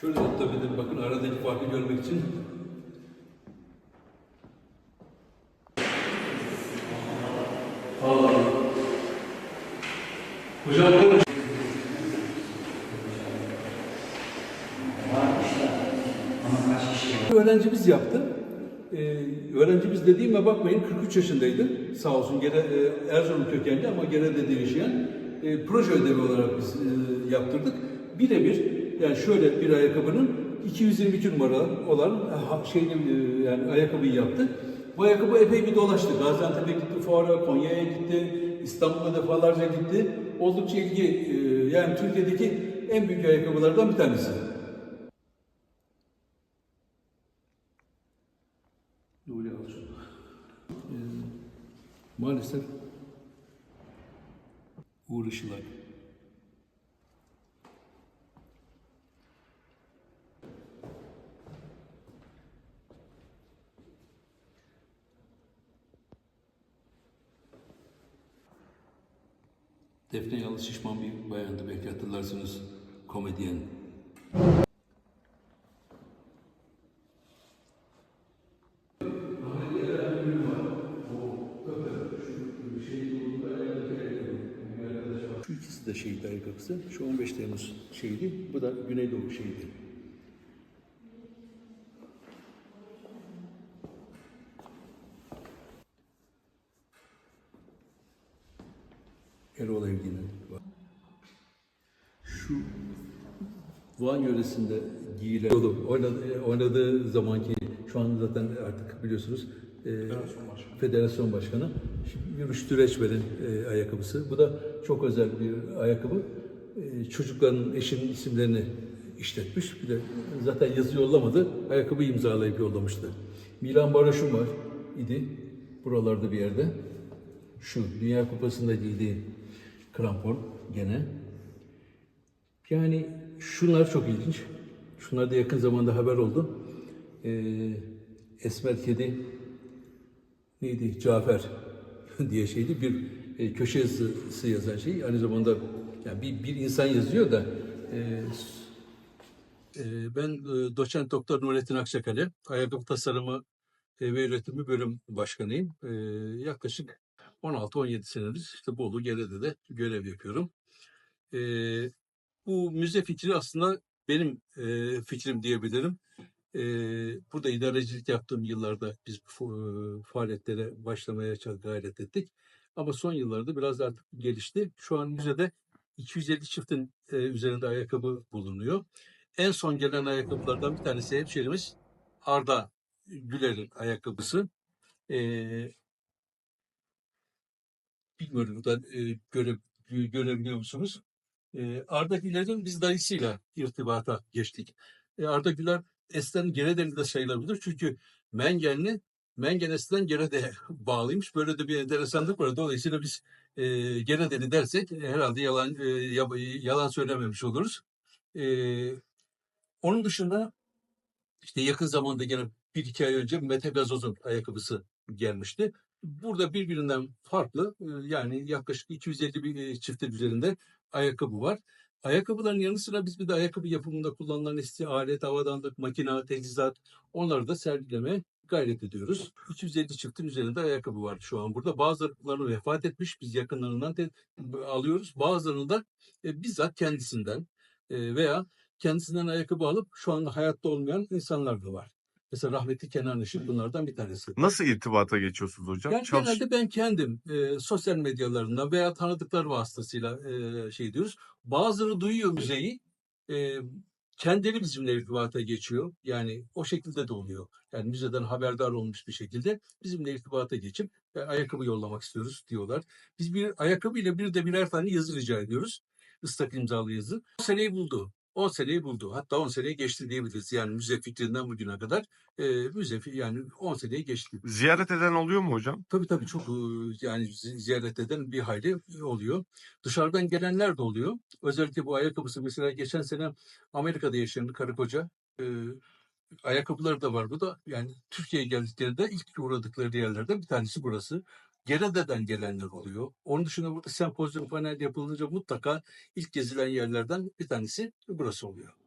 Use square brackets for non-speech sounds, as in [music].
Şöyle tutabilirim bakın aradaki farkı görmek için. Allah. Hocam konuş. Öğrencimiz yaptı. Ee, öğrencimiz dediğime bakmayın 43 yaşındaydı. Sağ olsun gene e, Erzurum kökenli ama Gerede'de yaşayan e, proje ödevi olarak biz e, yaptırdık. Birebir yani şöyle bir ayakkabının 222 numara olan ha, şeyini e, yani ayakkabıyı yaptı. Bu ayakkabı epey bir dolaştı. Gaziantep'e gitti fuara, Konya'ya gitti, İstanbul'a defalarca gitti. Oldukça ilgi e, yani Türkiye'deki en büyük ayakkabılardan bir tanesi. Nuri Alço. Ee, maalesef Uğur Işılay. Defne Yalnız şişman bir bayandı belki hatırlarsınız komedyen. İkisi de şehit ayakkabısı. Şu 15 Temmuz şehidi. Bu da Güneydoğu şehidi. Erol Evgin'in. Şu Van yöresinde giyilen oynadığı zamanki şu an zaten artık biliyorsunuz e, federasyon başkanı. Şimdi Yürüyüş Düreçver'in e, ayakkabısı. Bu da çok özel bir ayakkabı. E, çocukların eşinin isimlerini işletmiş. Bir de zaten yazı yollamadı. Ayakkabı imzalayıp yollamıştı. Milan Baroş'un var idi. Buralarda bir yerde. Şu Dünya Kupası'nda giydiği krampon gene. Yani şunlar çok ilginç. Şunlar da yakın zamanda haber oldu. Ee, Esmer Kedi neydi? Cafer [laughs] diye şeydi. Bir e, köşe yazısı yazan şey. Aynı zamanda yani bir, bir insan yazıyor da e, e, ben e, doçent doktor Nurettin Akçakale. Ayakkabı tasarımı e, ve üretimi bölüm başkanıyım. E, yaklaşık 16-17 senedir işte Bolu Gerede'de görev yapıyorum. E, bu müze fikri aslında benim e, fikrim diyebilirim. E, burada idarecilik yaptığım yıllarda biz bu faaliyetlere başlamaya çok gayret ettik. Ama son yıllarda biraz artık gelişti. Şu an müzede 250 çiftin e, üzerinde ayakkabı bulunuyor. En son gelen ayakkabılardan bir tanesi hemşerimiz Arda Güler'in ayakkabısı. E, bilmiyorum buradan e, göre, görebiliyor musunuz? E, Arda Güler'in biz dayısıyla irtibata geçtik. E, Arda Güler eskiden Geredeli de sayılabilir çünkü Mengenli Mengen eskiden Gerede'ye [laughs] bağlıymış. Böyle de bir enteresanlık var. Dolayısıyla biz e, Geredeli dersek herhalde yalan e, yalan söylememiş oluruz. E, onun dışında işte yakın zamanda gene bir iki ay önce Mete Gazoz'un ayakkabısı gelmişti. Burada birbirinden farklı e, yani yaklaşık 250 bin e, çiftin üzerinde ayakkabı var. Ayakkabıların yanı sıra biz bir de ayakkabı yapımında kullanılan işte alet, havadanlık, makina, teçhizat onları da sergilemeye gayret ediyoruz. 250 çiftin üzerinde ayakkabı var şu an burada. Bazıları vefat etmiş biz yakınlarından alıyoruz. Bazılarını da e, bizzat kendisinden e, veya kendisinden ayakkabı alıp şu anda hayatta olmayan insanlar da var. Mesela rahmetli Kenan Işık bunlardan bir tanesi. Nasıl irtibata geçiyorsunuz hocam? Yani Çalış- genelde ben kendim e, sosyal medyalarından veya tanıdıklar vasıtasıyla e, şey diyoruz. Bazıları duyuyor müzeyi. E, kendileri bizimle irtibata geçiyor. Yani o şekilde de oluyor. Yani müzeden haberdar olmuş bir şekilde bizimle irtibata geçip e, ayakkabı yollamak istiyoruz diyorlar. Biz bir ayakkabı ile bir de birer tane yazı rica ediyoruz. Islak imzalı yazı. 10 seneyi buldu. 10 seneyi buldu. Hatta 10 seneyi geçti diyebiliriz. Yani müze fikrinden bugüne kadar e, müze yani 10 seneyi geçti. Ziyaret eden oluyor mu hocam? Tabii tabii çok yani zi- ziyaret eden bir hayli oluyor. Dışarıdan gelenler de oluyor. Özellikle bu ayakkabısı mesela geçen sene Amerika'da yaşayan karı koca e, ayakkabıları da var. Bu da yani Türkiye'ye geldiklerinde ilk uğradıkları yerlerden bir tanesi burası. Gerede'den gelenler oluyor. Onun dışında burada sempozyum panel yapılınca mutlaka ilk gezilen yerlerden bir tanesi burası oluyor.